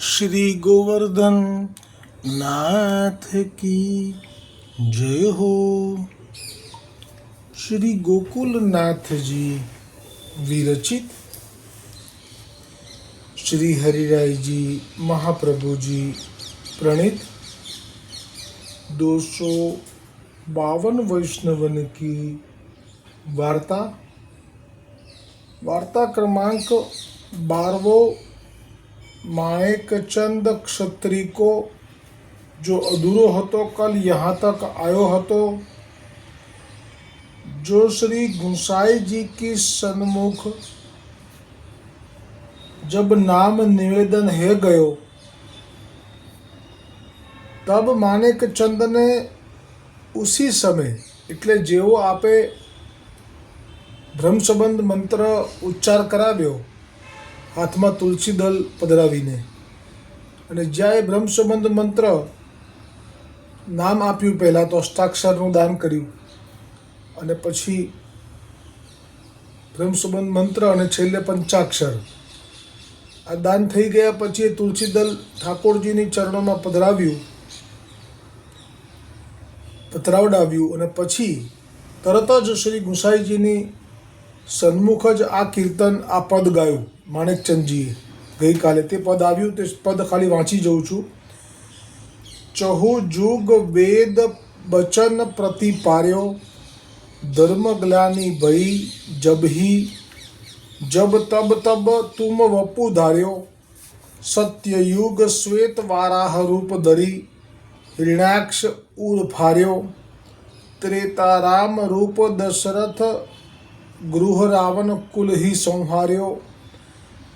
શ્રી ગોવર્ધન નાથ કી જય હો શ્રી ગોકુલનાથજી વિરચિત શ્રી હરિરાયજી મહાપ્રભુજી પ્રણિત દોસો બાવન વૈષ્ણવન કી વાર્તા વાર્તા ક્રમાંક બારવો बारहवो माणेक चंद क्षत्रिय को जो अधूरो હતો कल यहाँ तक आयो હતો जो श्री गुसाई जी की सन्मुख जब नाम निवेदन है गयो તબ માનેક ચંદને ઉસી સમય એટલે જેવો આપે બ્રહ્મસંબંધ મંત્ર ઉચ્ચાર કરાવ્યો હાથમાં તુલસી દલ પધરાવીને. અને જ્યાં એ બ્રહ્મસંબંધ મંત્ર નામ આપ્યું પહેલાં તો અષ્ટાક્ષરનું દાન કર્યું. અને પછી બ્રહ્મસંબંધ મંત્ર અને છેલ્લે પંચાક્ષર. આ દાન થઈ ગયા પછી એ તુલસી દલ ઠાકોરજીની ચરણોમાં પધરાવ્યું, પધરાવડાવ્યું અને પછી તરત જ શ્રી ગુસાઈજીની સન્મુખ જ આ કીર્તન આ પદ ગાયું. માણેકચંદજીએ ગઈકાલે તે પદ આવ્યું તે પદ ખાલી વાંચી જઉં છું. ચહુ જુગ વેદ બચન પ્રતિપાર્યો, ધર્મ ગ્લાની ભઈ જબહી, જબ તબ તબ તુમ વપુ ધાર્યો સત્યયુગ શ્વેત વારાહ રૂપ ધરી હિરણાક્ષ ઉર ફાર્યો ત્રેતા રામ રૂપ દશરથ ગૃહ રાવણ કુલહી સંહાર્યો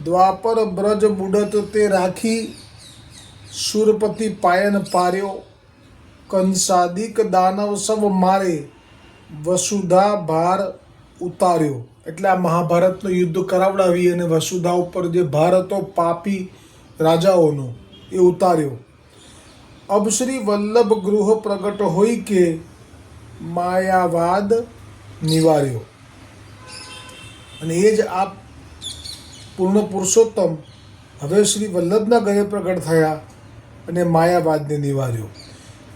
દ્વાપર બ્રજ બુડત તે રાખી સુરપતિ પાયન પાર્યો. કંસાદિક દાનવ સબ મારે વસુધા ભાર ઉતાર્યો. એટલે આ મહાભારતનું યુદ્ધ કરાવડાવી અને વસુધા ઉપર જે ભાર હતો પાપી રાજાઓનો એ ઉતાર્યો. અબ શ્રી વલ્લભ ગૃહ પ્રગટ હોય કે માયાવાદ નિવાર્યો. અને એ જ આ પૂર્ણ પુરુષોત્તમ હવે શ્રી વલ્લભના ઘરે પ્રગટ થયા અને માયાવાદને નિવાર્યો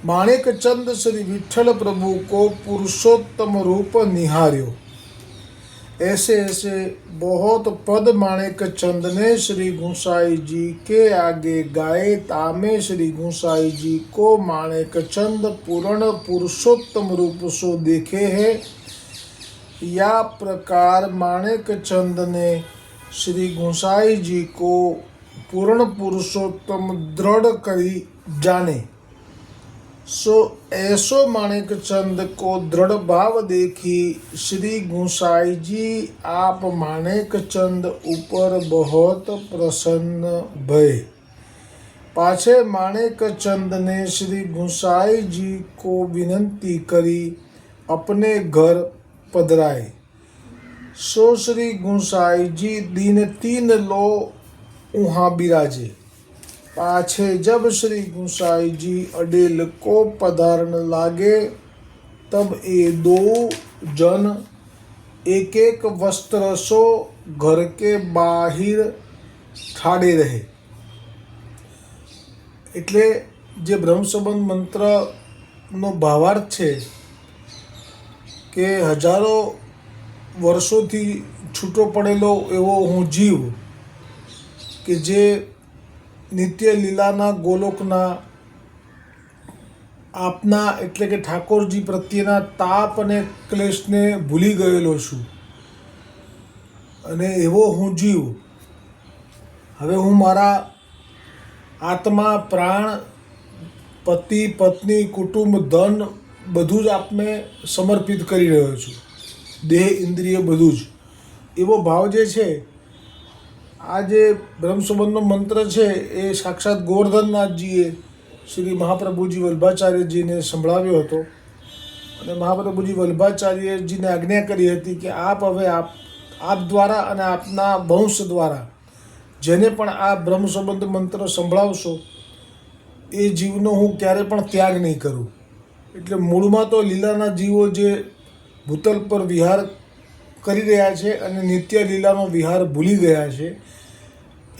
માણેક ચંદ શ્રી વિઠ્ઠલ પ્રભુ કો પુરુષોત્તમ રૂપ નિહાર્યો ऐसे ऐसे बहुत पद माणिक चंद ने श्री गुसाई जी के आगे गाए तामे श्री गुसाई जी को माणिक चंद पूर्ण पुरुषोत्तम रूप सो देखे है या प्रकार माणिक चंद ने श्री गुसाई जी को पूर्ण पुरुषोत्तम दृढ़ करी जाने सो ऐसो माणिक चंद को दृढ़ भाव देखी श्री गुसाई जी आप माणिक चंद ऊपर बहुत प्रसन्न भय पाछे माणिक चंद ने श्री गुसाई जी को विनंती करी अपने घर पधराए सो श्री गुसाई जी दिन तीन लो वहाँ बिराजे पाछे जब श्री गुसाई जी अडेल को पधारण लागे तब ये दो जन एक एक वस्त्र सो घर के बाहिर ઠાડે રહે એટલે જે બ્રહ્મસંબંધ મંત્રનો ભાવાર્થ છે કે હજારો વર્ષોથી છૂટો પડેલો એવો હું જીવ કે જે નિત્ય લીલાના ગોલોકના આપના એટલે કે ઠાકોરજી પ્રત્યેના તાપ અને ક્લેશને ભૂલી ગયેલો છું. અને એવો હું જીવ, હવે હું મારા આત્મા, પ્રાણ, પતિ, પત્ની, કુટુંબ, ધન બધું જ આપને સમર્પિત કરી રહ્યો છું. દેહ, ઇન્દ્રિય બધું જ. એવો ભાવ જે છે, આ જે બ્રહ્મસુબંધનો મંત્ર છે, એ સાક્ષાત ગોવર્ધનનાથજીએ શ્રી મહાપ્રભુજી વલ્ભાચાર્યજીને સંભળાવ્યો હતો. અને મહાપ્રભુજી વલ્ભાચાર્યજીને આજ્ઞા કરી હતી કે આપ હવે આપ આપ દ્વારા અને આપના વંશ દ્વારા જેને પણ આ બ્રહ્મસંબંધ મંત્ર સંભળાવશો, એ જીવનો હું ક્યારે પણ ત્યાગ નહીં કરું. એટલે મૂળમાં તો લીલાના જીવો જે ભૂતલ પર વિહાર કરી રહ્યા છે અને નિત્ય લીલાનો વિહાર ભૂલી ગયા છે.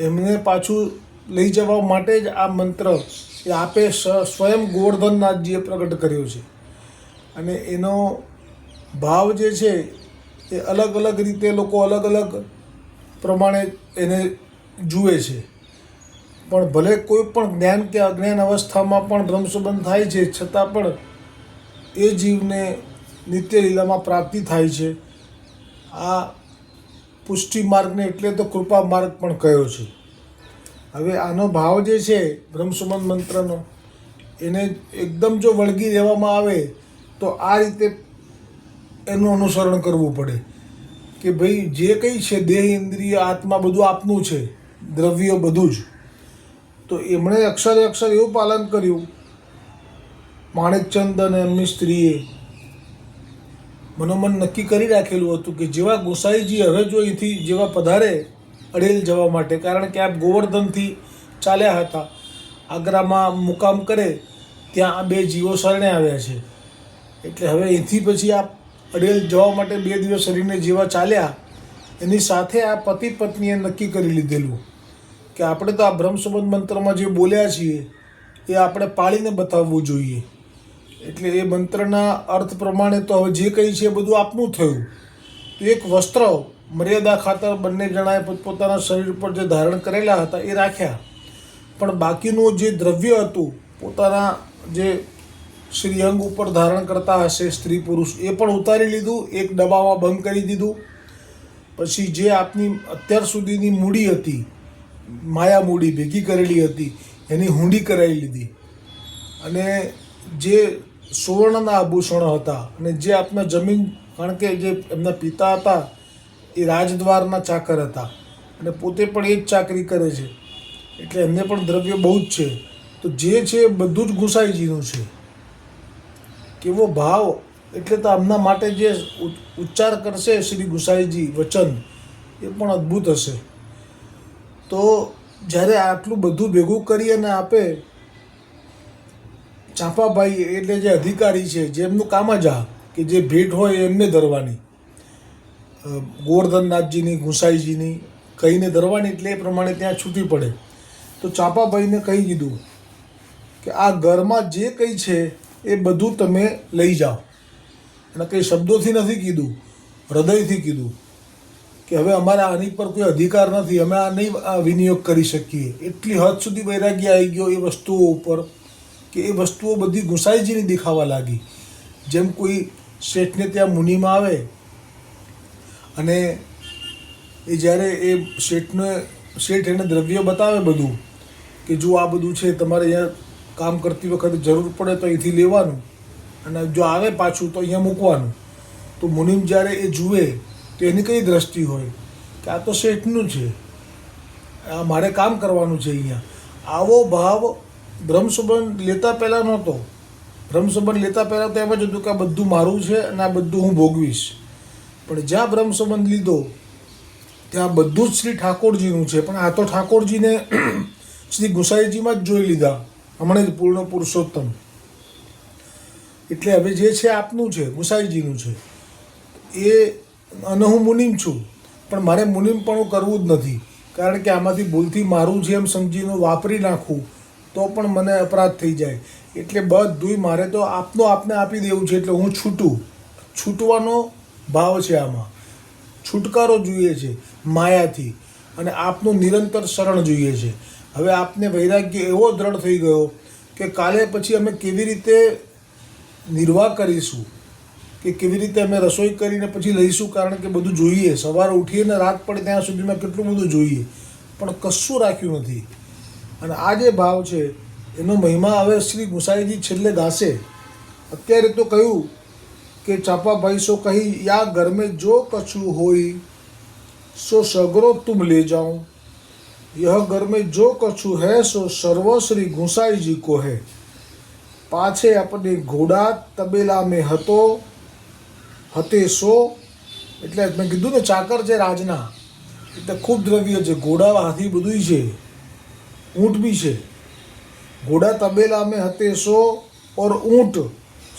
એમને પાછું લઈ જવા માટે જ આ મંત્ર એ આપે સ્વયં ગોવર્ધનનાથજીએ પ્રગટ કર્યો છે. અને એનો ભાવ જે છે એ અલગ અલગ રીતે લોકો અલગ અલગ પ્રમાણે એને જુએ છે. પણ ભલે કોઈ પણ જ્ઞાન કે અજ્ઞાન અવસ્થામાં પણ બ્રહ્મસંબંધ થાય છે, છતાં પણ એ જીવને નિત્ય લીલામાં પ્રાપ્તિ થાય છે. આ પુષ્ટિ માર્ગને એટલે તો કૃપા માર્ગ પણ કહ્યો છે. હવે આનો ભાવ જે છે બ્રહ્મસુમન મંત્રનો, એને એકદમ જો વળગી રહેવામાં આવે, તો આ રીતે એનું અનુસરણ કરવું પડે. કે ભાઈ જે કંઈ છે, દેહ, ઇન્દ્રિય, આત્મા બધું આપનું છે, દ્રવ્યો બધું જ. તો એમણે અક્ષરે અક્ષર એવું પાલન કર્યું. માણેકચંદ અને એમની સ્ત્રીએ મનોમન નક્કી કરી રાખેલું હતું કે જેવા ગોસાઈજી હવે જો અહીંથી જેવા પધારે, અડેલ જવા માટે, કારણ કે આપ ગોવર્ધનથી ચાલ્યા હતા, આગ્રામાં મુકામ કરે, ત્યાં આ બે જીવો શરણે આવ્યા છે. એટલે હવે અહીંથી પછી આપ અડેલ જવા માટે બે દિવસ શરીરને જેવા ચાલ્યા, એની સાથે આ પતિ પત્નીએ નક્કી કરી લીધેલું કે આપણે તો આ બ્રહ્મસંબંધ મંત્રમાં જે બોલ્યા છીએ, એ આપણે પાળીને બતાવવું જોઈએ. એટલે એ મંત્રના અર્થ પ્રમાણે તો હવે જે કંઈ છે બધું આપનું થયું. તો એક વસ્ત્ર મર્યાદા ખાતર બંને જણાએ પોતપોતાના શરીર પર જે ધારણ કરેલા હતા એ રાખ્યા. પણ બાકીનું જે દ્રવ્ય હતું, પોતાના જે શ્રીઅંગ ઉપર ધારણ કરતા હશે, સ્ત્રી પુરુષ, એ પણ ઉતારી લીધું, એક ડબ્બામાં બંધ કરી દીધું. પછી જે આપની અત્યાર સુધીની મૂડી હતી, માયા મૂડી ભેગી કરેલી હતી, એની હુંડી કરાવી લીધી. અને જે સુવર્ણના આભૂષણો હતા અને જે આપના જમીન, કારણ કે જે એમના પિતા હતા, એ રાજદ્વારના ચાકર હતા. અને પોતે પણ એ જ ચાકરી કરે છે. એટલે એમને પણ દ્રવ્ય બહુ જ છે. તો જે છે એ બધું જ ગુસાઈજીનું છે. કેવો ભાવ? એટલે તો આમના માટે જે ઉચ્ચાર કરશે શ્રી ગુસાઈજી, વચન, એ પણ અદ્ભુત હશે. તો જ્યારે આટલું બધું ભેગું કરી અને આપે ચાંપાભાઈ એટલે જે અધિકારી છે જેમનું કામ જ આ કે જે ભેટ હોય એમને ધરવાની. ગોવર્ધનનાથજીની, ગુસાઈજીની કહીને ધરવાની એટલે એ પ્રમાણે ત્યાં છૂટી પડે. તો ચાંપાભાઈને કહી દીધું કે આ ઘરમાં જે કંઈ છે એ બધું તમે લઈ જાઓ. અને કંઈ શબ્દોથી નથી કીધું, હૃદયથી કીધું કે હવે અમારા આની પર કોઈ અધિકાર નથી, અમે આ નહીં વિનિયોગ કરી શકીએ. એટલી હદ સુધી વૈરાગ્ય આવી ગયો એ વસ્તુઓ ઉપર. કે એ વસ્તુઓ બધી ગુસાઈજીની દેખાવા લાગી. જેમ કોઈ શેઠને ત્યાં મુનિમાં આવે અને એ જ્યારે એ શેઠને, શેઠ એને દ્રવ્ય બતાવે બધું કે જો આ બધું છે, તમારે અહીંયા કામ કરતી વખતે જરૂર પડે તો અહીંથી લેવાનું અને જો આવે પાછું તો અહીંયા મૂકવાનું. તો મુનિમ જ્યારે એ જુએ તો એની કઈ દ્રષ્ટિ હોય? કે આ તો શેઠનું છે. આ મારે કામ કરવાનું છે અહીંયા. આવો ભાવ બ્રહ્મસંબંધ લેતા પહેલાં નહોતો. બ્રહ્મસંબંધ લેતા પહેલાં તો એમ જ હતું કે આ બધું મારું છે અને આ બધું હું ભોગવીશ. પણ જ્યાં બ્રહ્મસંબંધ લીધો, ત્યાં બધું જ શ્રી ઠાકોરજીનું છે. પણ આ તો ઠાકોરજીને શ્રી ગુસાઈજીમાં જ જોઈ લીધા. હમણાં જ પૂર્ણ પુરુષોત્તમ. એટલે હવે જે છે આપનું છે, ગુસાઈજીનું છે. એ અને હું મુનિમ છું. પણ મારે મુનિમ પણ કરવું જ નથી. કારણ કે આમાંથી ભૂલથી મારું એમ સમજીને વાપરી નાખું તો પણ મને અપરાધ થઈ જાય. એટલે બધુંય મારે તો આપનો આપને આપી દેવું છે, એટલે હું છૂટું. છૂટવાનો ભાવ છે આમાં. છુટકારો જોઈએ છે, માયાથી. અને આપનું નિરંતર શરણ જોઈએ છે. હવે આપને વૈરાગ્ય એવો દ્રઢ થઈ ગયો કે કાલે પછી અમે કેવી રીતે નિર્વાહ કરીશું, કે કેવી રીતે અમે રસોઈ કરીને પછી લઈશું, કારણ કે બધું જોઈએ. સવારે ઉઠીને રાત પડે ત્યાં સુધીમાં કેટલું બધું જોઈએ. પણ કશું રાખ્યું નથી. અને આ જે ભાવ છે, એનો મહિમા હવે શ્રી ગુસાઈજી છેલ્લે ગાશે. અત્યારે તો કહ્યું કે ચાપાભાઈ સો કહી, યા ઘરમે જો કછું હોય, સો સગરો તુમ લે જાઉં. યહ ગરમે જો કછું હે, સો સર્વ શ્રી ગુસાઈજી કો હે પાછે આપણે ઘોડા તબેલા મેં હતો, હતે સો. એટલે મેં કીધું ને, ચાકર છે રાજના. એટલે ખૂબ દ્રવ્ય છે ઘોડા હાથી બધું છે. ઊંટ બી છે ઘોડા તબેલા મેં હતે સો और ऊंट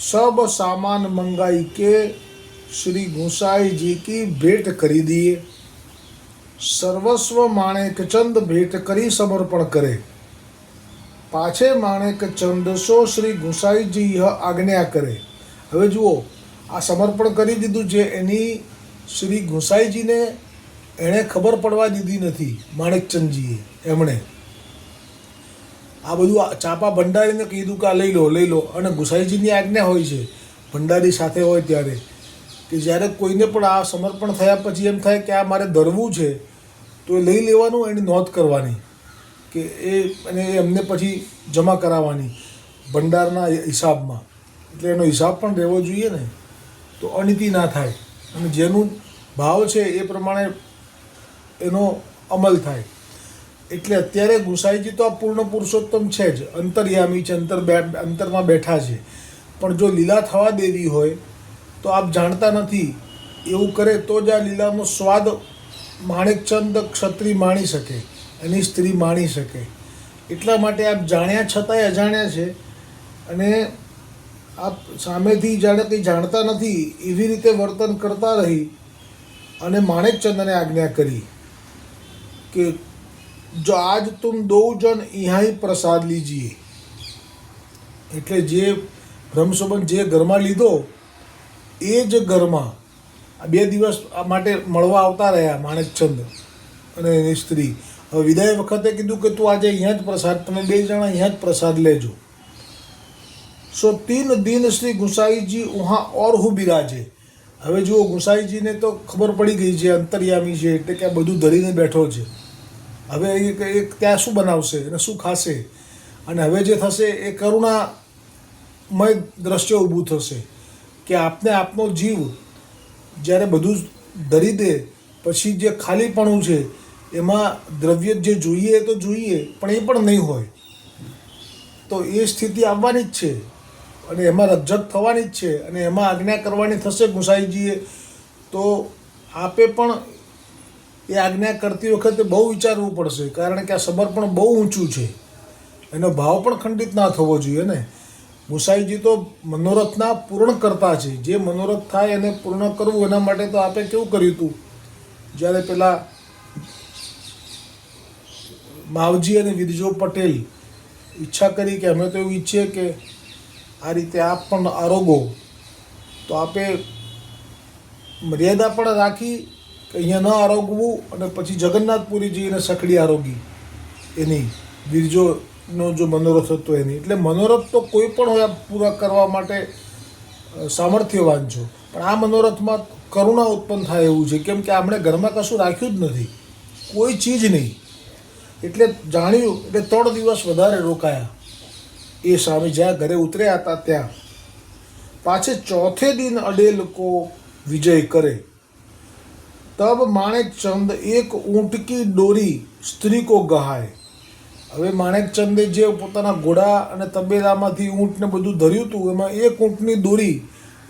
सब सामान मंगाई के श्री गुसाई जी की भेंट खरीदिए સર્વસ્વ માણેક ચંદ ભેટ કરી સમર્પણ કરે પાછે માણેક ચંદ સો શ્રી ગુસાઈજી યહ આજ્ઞા કરે હવે જુઓ આ સમર્પણ કરી દીધું છે એની શ્રી ગુસાઈજીને એણે ખબર પડવા દીધી નથી માણેકચંદજીએ એમણે આ બધું ચાપા ભંડારીને કીધું કે આ લઈ લો લઈ લો. અને ગુસાઈજીની આજ્ઞા હોય છે, ભંડારી સાથે હોય ત્યારે, કે જ્યારે કોઈને પણ આ સમર્પણ થયા પછી એમ થાય કે આ મારે ધરવું છે, તો એ લઈ લેવાનું, એની નોંધ કરવાની. કે એ અને એ એમને પછી જમા કરાવવાની, ભંડારના હિસાબમાં. એટલે એનો હિસાબ પણ રહેવો જોઈએ ને. તો અનિતિ ના થાય. અને જેનું ભાવ છે એ પ્રમાણે એનો અમલ થાય. એટલે અત્યારે ગુસાઈજી તો આ પૂર્ણ પુરુષોત્તમ છે જ. અંતર્યામી છે, અંતર અંતરમાં બેઠા છે. પણ જો લીલા થવા દેવી હોય, તો આપ જાણતા નથી. એવું કરે તો જ આ લીલાનો સ્વાદ માણેકચંદ ક્ષત્રિય માણી શકે, એની સ્ત્રી માણી શકે. એટલા માટે આપ જાણ્યા છતાંય અજાણ્યા છે. અને આપ સામેથી જાણે કંઈ જાણતા નથી, એવી રીતે વર્તન કરતા રહી અને માણેકચંદને આજ્ઞા કરી કે જો આજ તુમ દો જણ અહીં પ્રસાદ લીજીએ. એટલે જે બ્રહ્મસંબંધ જે ઘરમાં લીધો, એ જ ઘરમાં બે દિવસ માટે મળવા આવતા રહ્યા માણેકચંદ અને એની સ્ત્રી. હવે વિદાય વખતે કીધું કે તું આજે અહીંયા જ પ્રસાદ, તમે બે જણા અહીંયા જ પ્રસાદ લેજો. સો તીન દિન શ્રી ગુસાઈજી ઉહા ઓર હું બિરાજે. હવે જુઓ, ગુસાઈજીને તો ખબર પડી ગઈ છે, અંતર્યામી છે, એટલે કે આ બધું ધરીને બેઠો છે. હવે એ એક ત્યાં શું બનાવશે અને શું ખાશે? અને હવે જે થશે એ કરુણામય દ્રશ્ય ઊભું થશે કે આપને આપનો જીવ જ્યારે બધું જ ધરી દે, પછી જે ખાલીપણું છે, એમાં દ્રવ્ય જે જોઈએ તો જોઈએ, પણ એ પણ નહીં હોય. તો એ સ્થિતિ આવવાની જ છે. અને એમાં રજ્જત થવાની જ છે. અને એમાં આજ્ઞા કરવાની થશે ગુસાઈજીએ, તો આપે પણ એ આજ્ઞા કરતી વખતે બહુ વિચારવું પડશે, કારણ કે આ સમર્પણ બહુ ઊંચું છે. એનો ભાવ પણ ખંડિત ના થવો જોઈએ ને. મુસાઈજી તો મનોરથના પૂર્ણ કરતા છે. જે મનોરથ થાય એને પૂર્ણ કરવું એના માટે તો આપે કેવું કર્યું હતું જ્યારે પેલા માવજી અને વિરજો પટેલ ઈચ્છા કરી કે અમે તો એવું ઈચ્છીએ કે આ રીતે આપ પણ આરોગો. તો આપે મર્યાદા પણ રાખી કે અહીંયા ન આરોગવું અને પછી જગન્નાથપુરી જઈને સખડી આરોગી. એની બીરજોનો જો મનોરથ હતો એની. એટલે મનોરથ તો કોઈ પણ હોય પૂરા કરવા માટે સામર્થ્યવાન છો. પણ આ મનોરથમાં કરુણા ઉત્પન્ન થાય એવું છે. કેમ કે આપણે ઘરમાં કશું રાખ્યું જ નથી. કોઈ ચીજ નહીં. એટલે જાણ્યું, એટલે ત્રણ દિવસ વધારે રોકાયા. એ સ્વામી જ્યાં ઘરે ઉતર્યા હતા ત્યાં. પાછે ચોથે દિન અડે લોકો વિજય કરે. તબ માણેકચંદ એક ઊંટકી દોરી સ્ત્રી કો ગહાય હવે માણેકચંદે જે પોતાના ઘોડા અને તબેલામાંથી ઊંટને બધું ધર્યું હતું, એમાં એક ઊંટની દોરી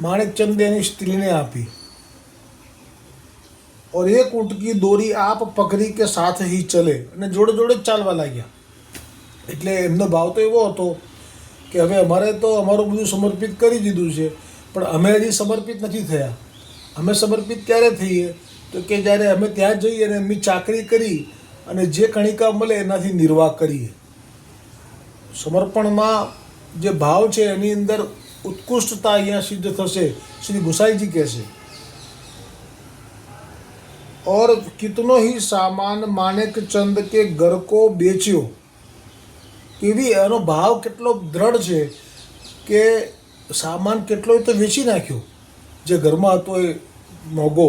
માણેકચંદે એની સ્ત્રીને આપી. ઓર એક ઊંટકી દોરી આપ પકડી કે સાથ હી ચલે અને જોડે જોડે જ ચાલવા લાગ્યા. એટલે એમનો ભાવ તો એવો હતો કે હવે અમારે તો અમારું બધું સમર્પિત કરી દીધું છે, પણ અમે હજી સમર્પિત નથી થયા. અમે સમર્પિત ક્યારે થઈએ? તો કે જ્યારે અમે ત્યાં જઈએ અને એમની ચાકરી કરી અને જે કણિકા મળે એનાથી નિર્વાહ કરીએ સમર્પણમાં જે ભાવ છે એની અંદર ઉત્કૃષ્ટતા અહીંયા સિદ્ધ થશે શ્રી ગુસાઈજી કહેશે और कितनो ही सामान मानेक चंद के घर को बेच्यो કેવી એનો ભાવ કેટલો દ્રઢ છે કે સામાન કેટલોય તો વેચી નાખ્યો જે ઘરમાં હતો એ મોગો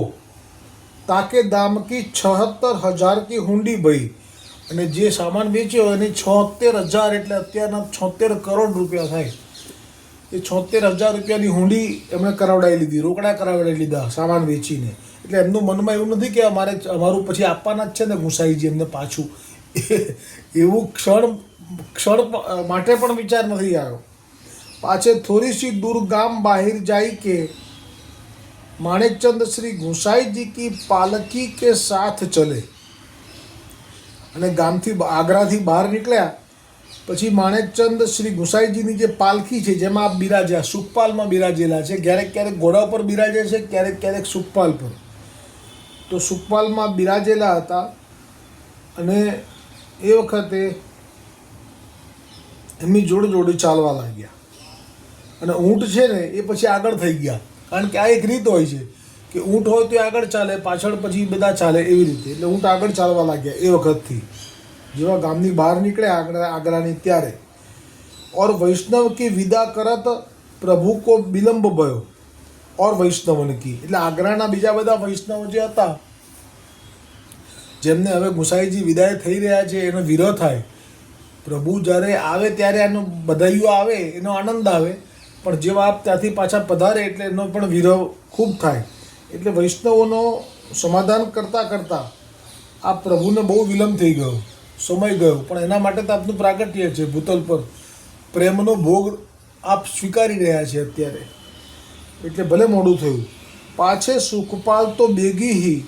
તાકે દામ કી છહત્તર હજાર કી હુંડી ભઈ અને જે સામાન વેચ્યો એની છોતેર હજાર એટલે અત્યારના છોતેર કરોડ રૂપિયા થાય. એ છોતેર હજાર રૂપિયાની હુંડી એમણે કરાવડાવી લીધી, રોકડા કરાવડાવી લીધા સામાન વેચીને. એટલે એમનું મનમાં એવું નથી કે અમારે અમારું પછી આપવાના જ છે ને ગુસાઈજી એમને પાછું. એવું ક્ષણ ક્ષણ માટે પણ વિચાર નથી આવ્યો. પાછે થોડીસી દૂર ગામ બહાર જાય કે માણેકચંદ શ્રી ગુસાઈજી કી પાલકી કે સાથ ચલે? અને ગામથી આગ્રાથી બહાર નીકળ્યા, પછી માણેકચંદ શ્રી ગુસાઈજીની જે પાલખી છે, જેમાં આપ બિરાજ્યા, સુખપાલમાં બિરાજેલા છે, ક્યારેક ક્યારેક ઘોડા પર બિરાજે છે, ક્યારેક ક્યારેક સુખપાલ પર. તો સુખપાલમાં બિરાજેલા હતા, અને એ વખતે એમની જોડે જોડે ચાલવા લાગ્યા. અને ઊંટ છે ને, એ પછી આગળ થઈ ગયા. કારણ કે આ એક રીત હોય છે કે ઊંટ હોય તો આગળ ચાલે, પાછળ પછી બધા ચાલે એવી રીતે. એટલે ઊંટ આગળ ચાલવા લાગ્યા એ વખતથી. જેવા ગામની બહાર નીકળે આગળ આગ્રાની ત્યારે. ઓર વૈષ્ણવ કે વિદા કરત પ્રભુ કો વિલંબ ભયો. ઓર વૈષ્ણવન કી. એટલે આગ્રાના બીજા બધા વૈષ્ણવો જે હતા, જેમને હવે ગુસાઈજી વિદાય થઈ રહ્યા છે, એનો વિરોધ થાય. પ્રભુ જ્યારે આવે ત્યારે આનું બધાઈઓ આવે, એનો આનંદ આવે. પણ જેવા આપ ત્યાંથી પાછા પધારે એટલે એનો પણ વિરોહ ખૂબ થાય. એટલે વૈષ્ણવોનો સમાધાન કરતાં કરતાં આ પ્રભુને બહુ વિલંબ થઈ ગયો, સમય ગયો. પણ એના માટે તો આપનું પ્રાગટ્ય છે ભૂતલ પર. પ્રેમનો ભોગ આપ સ્વીકારી રહ્યા છે અત્યારે. એટલે ભલે મોડું થયું. પાછે સુખપાલ તો બેગી હી,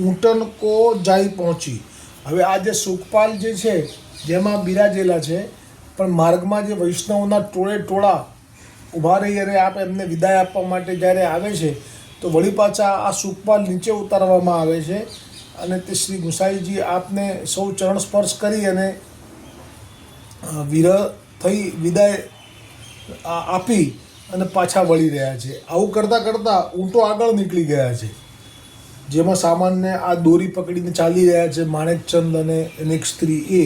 ઊંટન કો જાય પહોંચી. હવે આ જે સુખપાલ જે છે, જેમાં બિરાજેલા છે, પણ માર્ગમાં જે વૈષ્ણવના ટોળે ટોળા ઊભા રહી અને આપ એમને વિદાય આપવા માટે જ્યારે આવે છે, તો વળી પાછા આ સુખપાલ નીચે ઉતારવામાં આવે છે અને તે શ્રી ગુસાઈજી આપને સૌ ચરણ સ્પર્શ કરી અને વિરહ થઈ વિદાય આપી અને પાછા વળી રહ્યા છે. આવું કરતાં કરતાં ઊંટો આગળ નીકળી ગયા છે. જેમાં સામાન્ય આ દોરી પકડીને ચાલી રહ્યા છે માણેકચંદ અને એની એક સ્ત્રી એ.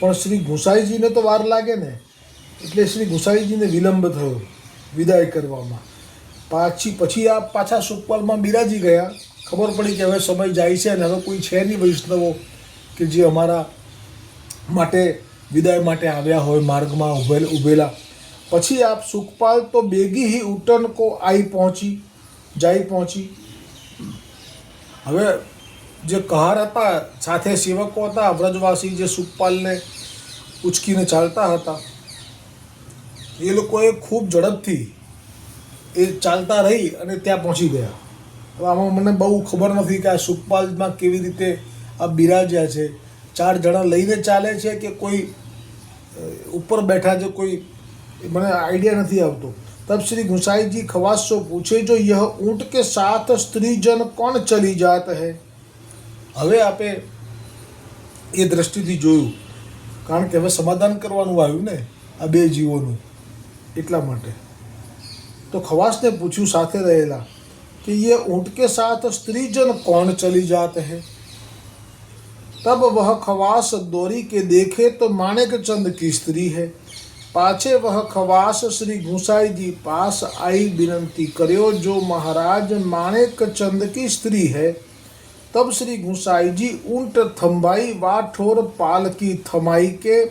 પણ શ્રી ગુસાઈજીને તો વાર લાગે ને. એટલે શ્રી ગોસાઈજીને વિલંબ થયો વિદાય કરવામાં. પાછી પછી આ પાછા સુખપાલમાં બિરાજી ગયા. ખબર પડી કે હવે સમય જાય છે અને હવે કોઈ છે નહીં વૈષ્ણવો કે જે અમારા માટે વિદાય માટે આવ્યા હોય, માર્ગમાં ઉભેલ ઉભેલા. પછી આપ સુખપાલ તો બેગી હી ઉટન કો આઈ પહોંચી, જાય પહોંચી. હવે જે કહાર હતા, સાથે સેવકો હતા વ્રજવાસી જે સુખપાલને ઉચકીને ચાલતા હતા એ લોકોએ ખૂબ ઝડપથી એ ચાલતા રહી અને ત્યાં પહોંચી ગયા. હવે આમાં મને બહુ ખબર નથી કે આ સુખપાલમાં કેવી રીતે આ બિરાજ્યા છે. ચાર જણા લઈને ચાલે છે કે કોઈ ઉપર બેઠા છે કોઈ મને આઈડિયા નથી આવતો. તબ શ્રી ગુસાઈજી ખવાસ સો પૂછે, જો યહ ઊંટ કે સાત સ્ત્રીજન કોણ ચલી જાત હે? હવે આપે એ દ્રષ્ટિથી જોયું. કારણ કે હવે સમાધાન કરવાનું આવ્યું ને, આ બે જીવોનું. એટલા માટે તો ખવાસને પૂછ્યું સાથે રહેલા કે ये ऊंट के साथ स्त्रीजन कौन चली जात है तब वह खवास दौरी के देखे तो माणिक चंद की स्त्री है पाछे वह खवास श्री गुसाई जी पास आई विनंती करो जो महाराज माणिक चंद की स्त्री है तब श्री गुसाई जी ऊंट थम्बाई वा ठोर पाल की थमाई के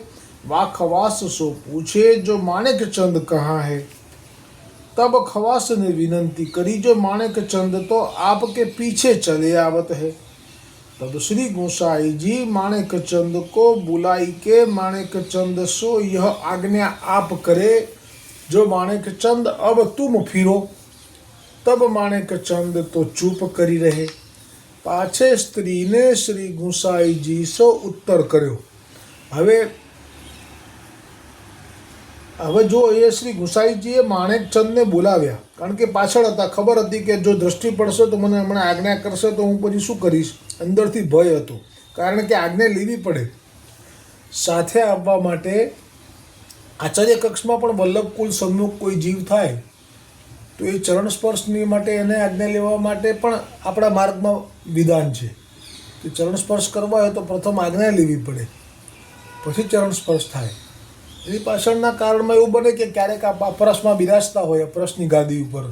वा खवास सो पूछे जो माणिक चंद कहाँ है तब खवास ने विनंती करी जो माणिक चंद तो आपके पीछे चले आवत है तब श्री गोसाई जी माणिक चंद को बुलाई के माणिक चंद सो यह आज्ञा आप करे जो माणिक चंद अब तुम फिरो तब माणिक चंद तो चुप करी रहे पाछे स्त्री ने श्री गोसाई जी सो उत्तर करो હવે હવે જો એ શ્રી ગુસાઈજીએ માણેકચંદને બોલાવ્યા, કારણ કે પાછળ હતા, ખબર હતી કે જો દ્રષ્ટિ પડશે તો મને હમણાં આજ્ઞા કરશે, તો હું પછી શું કરીશ? અંદરથી ભય હતો, કારણ કે આજ્ઞા લેવી પડે. સાથે આવવા માટે આચાર્ય કક્ષમાં પણ વલ્લભકુલ સન્મુખ કોઈ જીવ થાય, તો એ ચરણ સ્પર્શની માટે એને આજ્ઞા લેવા માટે પણ આપણા માર્ગમાં વિધાન છે. કે ચરણ સ્પર્શ કરવા હોય તો પ્રથમ આજ્ઞા લેવી પડે, પછી ચરણ સ્પર્શ થાય. એની પાછળના કારણમાં એવું બને કે ક્યારેક આ અપરસમાં બિરાજતા હોય, અપરસની ગાદી ઉપર.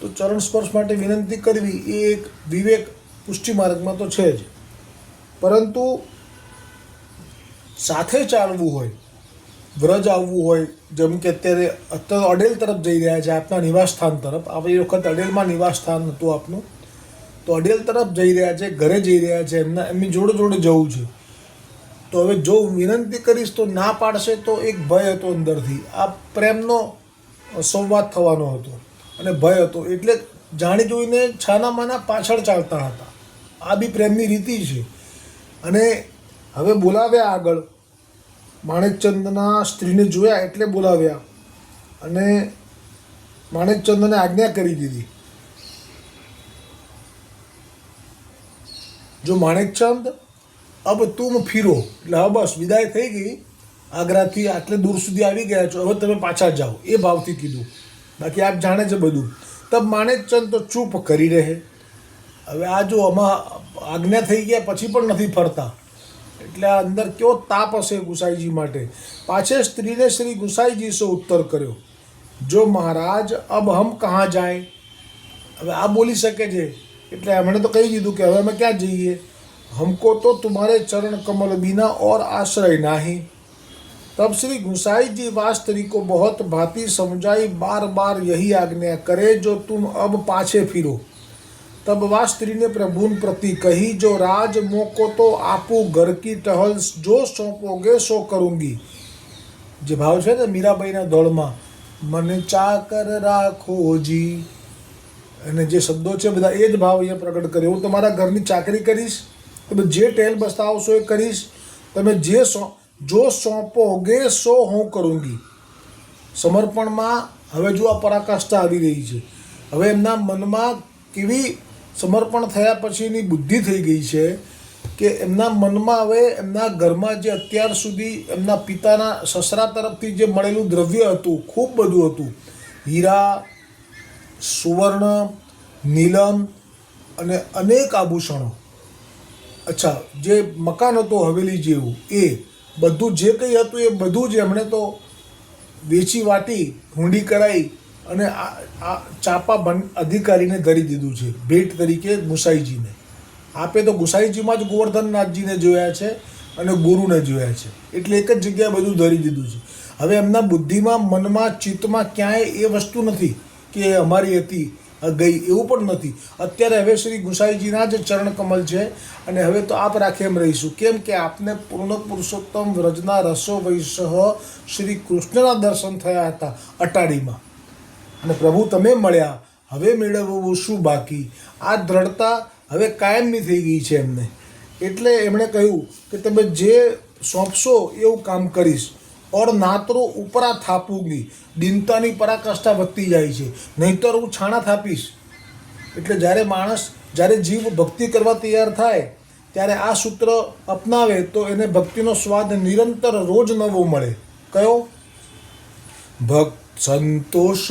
તો ચરણ સ્પર્શ માટે વિનંતી કરવી એ એક વિવેક પુષ્ટિ માર્ગમાં તો છે જ. પરંતુ સાથે ચાલવું હોય, વ્રજ આવવું હોય, જેમ કે અત્યારે અત્યારે અડેલ તરફ જઈ રહ્યા છે, આપના નિવાસસ્થાન તરફ. આવી વખત અડેલમાં નિવાસસ્થાન હતું આપનું. તો અડેલ તરફ જઈ રહ્યા છે, ઘરે જઈ રહ્યા છે, એમના એમની જોડે જોડે જવું છે. તો હવે જો વિનંતી કરીશ તો ના પાડશે તો એક ભય હતો અંદરથી. આ પ્રેમનો સંવાદ થવાનો હતો અને ભય હતો. એટલે જાણી જોઈને છાનામાના પાછળ ચાલતા હતા. આ બી પ્રેમની રીતિ છે. અને હવે બોલાવ્યા આગળ. માણેકચંદના સ્ત્રીને જોયા એટલે બોલાવ્યા. અને માણેકચંદને આજ્ઞા કરી દીધી. જો માણેકચંદ અબ તુમ ફીરો. એટલે હવે બસ, વિદાય થઈ ગઈ. આગ્રાથી આટલે દૂર સુધી આવી ગયા છો. હવે તમે પાછા જાઓ. એ ભાવથી કીધું. બાકી આપ જાણે છે બધું. તબ માણેકચંદ તો ચૂપ કરી રહે. હવે આ જો આમાં આજ્ઞા થઈ ગયા, પછી પણ નથી ફરતા. એટલે આ અંદર કેવો તાપ હશે ગુસાઈજી માટે. પાછે સ્ત્રીને શ્રી ગુસાઈજી સો ઉત્તર કર્યો. જો મહારાજ, અબ હમ કહાં જાય? હવે આ બોલી શકે છે. એટલે એમણે તો કહી દીધું કે હવે અમે ક્યાં જઈએ? हमको तो तुम्हारे चरण कमल बिना और आश्रय नाही तब श्री गुसाई जी वास्तरी को बहुत भांति समझाई बार बार यही आज्ञा करे जो तुम अब पाछे फिरो तब वास्त्री ने प्रभुन प्रति कही जो राज मो को तो आपू घर की टहल जो सौंपोगे सो करूँगी જે ભાવ છે ને મીરાબાઈના દોળમાં મને ચાકર રાખો જી અને જે શબ્દો છે બધા એ જ ભાવ અહીંયા પ્રગટ કર્યો હું તમારા ઘરની ચાકરી કરીશ તમે જે ટેલ બસ્તાવશો એ કરીશ. તમે જે સો, જો સોંપોગે સો હું કરુંગી. સમર્પણમાં હવે જો આ પરાકાષ્ઠા આવી રહી છે. હવે એમના મનમાં કેવી સમર્પણ થયા પછીની બુદ્ધિ થઈ ગઈ છે કે એમના મનમાં હવે એમના ઘરમાં જે અત્યાર સુધી એમના પિતાના સસરા તરફથી જે મળેલું દ્રવ્ય હતું, ખૂબ બધું હતું. હીરા, સુવર્ણ, નીલમ અને અનેક આભૂષણો. અચ્છા, જે મકાન હતું હવેલી જેવું, એ બધું જે કંઈ હતું એ બધું જ એમણે તો વેચી વાટી, હુંડી કરાઈ અને આ ચાપા બન, અધિકારીને ધરી દીધું છે, ભેટ તરીકે ગુસાઈજીને. આપે તો ગુસાઈજીમાં જ ગોવર્ધનનાથજીને જોયા છે અને ગુરુને જોયા છે. એટલે એક જ જગ્યાએ બધું ધરી દીધું છે. હવે એમના બુદ્ધિમાં, મનમાં, ચિત્તમાં ક્યાંય એ વસ્તુ નથી કે અમારી હતી ગઈ એવું પણ નથી. અત્યારે હવે શ્રી ગુસાઈજીના જ ચરણ કમલ છે અને હવે તો આપ રાખે એમ રહીશું. કેમ કે આપને પૂર્ણ પુરુષોત્તમ વ્રજના રસો વૈસહ શ્રી કૃષ્ણના દર્શન થયા હતા અટાડીમાં. અને પ્રભુ તમે મળ્યા. હવે મેળવવું શું બાકી? આ દ્રઢતા હવે કાયમની થઈ ગઈ છે એમને. એટલે એમણે કહ્યું કે તમે જે સોંપશો એવું કામ કરીશ. ઓર નાતરો ઉપરા થાપુગી દિનતાની પરાકાષ્ઠા વધતી જાય છે. નહીંતર હું છાણા થાપીશ. એટલે જ્યારે માણસ, જ્યારે જીવ ભક્તિ કરવા તૈયાર થાય, ત્યારે આ સૂત્ર અપનાવે તો એને ભક્તિનો સ્વાદ નિરંતર રોજ નવો મળે. કયો? ભક્ત સંતોષ,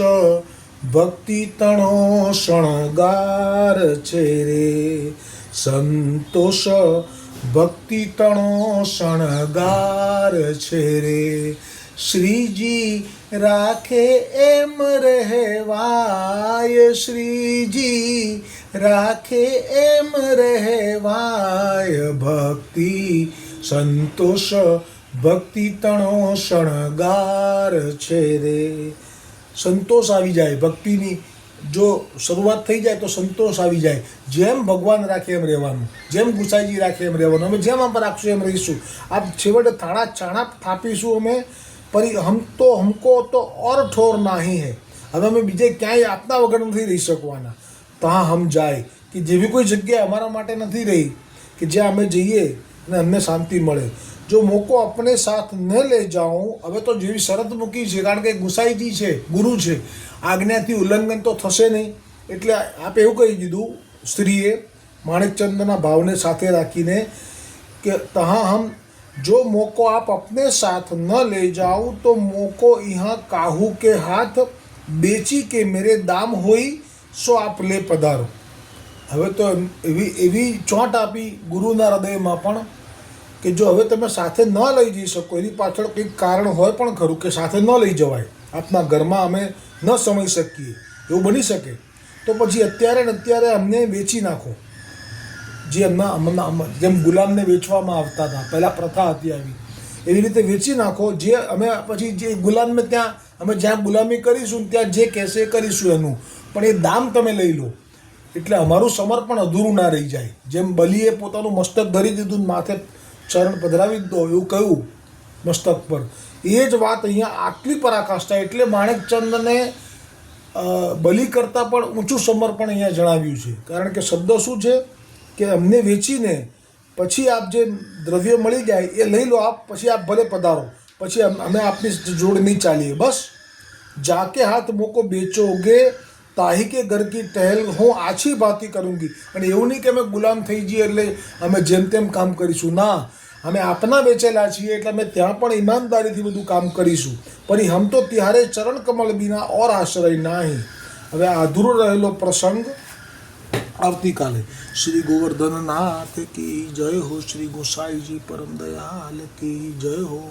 ભક્તિ તણો શણગાર છે રે. સંતોષ ભક્તિ તણો શણગાર છે રે. શ્રીજી રાખે એમ રહેવાય. શ્રીજી રાખે એમ રહેવાય. ભક્તિ સંતોષ, ભક્તિ તણો શણગાર છે રે. સંતોષ આવી જાય ભક્તિની. જો શરૂઆત થઈ જાય તો સંતોષ આવી જાય. જેમ ભગવાન રાખે એમ રહેવાનું. જેમ ગુસાઈજી રાખે એમ રહેવાનું. અમે જેમ આમ રાખશું એમ રહીશું. આ છેવટે થાણા ચાણા થાપીશું અમે. પરી હમ તો હમકો તો ઓર ઠોર નાહી હે. હવે અમે બીજે ક્યાંય આપના વગર નથી રહી શકવાના. ત્યાં હમ જાય કે જેવી કોઈ જગ્યા અમારા માટે નથી રહી, કે જ્યાં અમે જઈએ અને અમને શાંતિ મળે. જો મોકો અપને સાથ ન લે જાઉં, હવે તો જેવી શરત મૂકી છે, કારણ કે ગુસાઈજી છે, ગુરુ છે. આજ્ઞાથી ઉલ્લંઘન તો થશે નહીં. એટલે આપ એવું કહી દીધું સ્ત્રીએ માણેકચંદના ભાવને સાથે રાખીને કે તહા હમ, જો મોકો આપ અપને સાથ ન લઈ જાઓ તો મોકો યહાં કાહુ કે હાથ, બેચી કે મેરે દામ હોય, સો આપ લે પધારો. હવે તો એવી એવી ચોંટ આપી ગુરુના હૃદયમાં પણ કે જો હવે તમે સાથે ન લઈ જઈ શકો, એની પાછળ કંઈક કારણ હોય પણ ખરું કે સાથે ન લઈ જવાય. આપના ઘરમાં અમે ન સમય શકીએ. એવું બની શકે? તો પછી અત્યારે ને અત્યારે અમને વેચી નાખો. જે એમના અમના જેમ ગુલામને વેચવામાં આવતા હતા, પહેલાં પ્રથા હતી આવી. એવી રીતે વેચી નાખો, જે અમે પછી જે ગુલામને ત્યાં, અમે જ્યાં ગુલામી કરીશું ત્યાં જે કહેશે કરીશું એનું. પણ એ દામ તમે લઈ લો. એટલે અમારું સમર્પણ અધૂરું ના રહી જાય. જેમ બલીએ પોતાનું મસ્તક ધરી દીધું માથે ચરણ પધરાવી દો એવું કહ્યું મસ્તક પર. એ જ વાત અહીંયા આટલી પરાકાષ્ઠા એટલે માણેકચંદને બલી કરતાં પણ ઊંચું સમર્પણ અહીંયા જણાવ્યું છે. કારણ કે શબ્દ શું છે? કે અમને વેચીને પછી આપ જે દ્રવ્ય મળી જાય એ લઈ લો આપ, પછી આપ ભલે પધારો. પછી અમે આપની જોડ નહીં ચાલીએ. બસ, જાકે હાથ મોકો બેચોગે તાહી કે ઘર કી ટહેલ હું આછી ભાતી કરુંગી. અને એવું નહીં કે અમે ગુલામ થઈ જઈએ એટલે અમે જેમ તેમ કામ કરીશું. ના, અમે આપના વેચેલા છીએ એટલે અમે ત્યાં પણ ઈમાનદારીથી બધું કામ કરીશું. પરી હમ તો ત્યારે ચરણ કમળ બિના ઓર આશ્રય નાહી. હવે અધૂરો રહેલો પ્રસંગ આવતીકાલે. શ્રી ગોવર્ધન નાથ કી જય હો. શ્રી ગોસાઈજી પરમ દયાલ કી જય હો.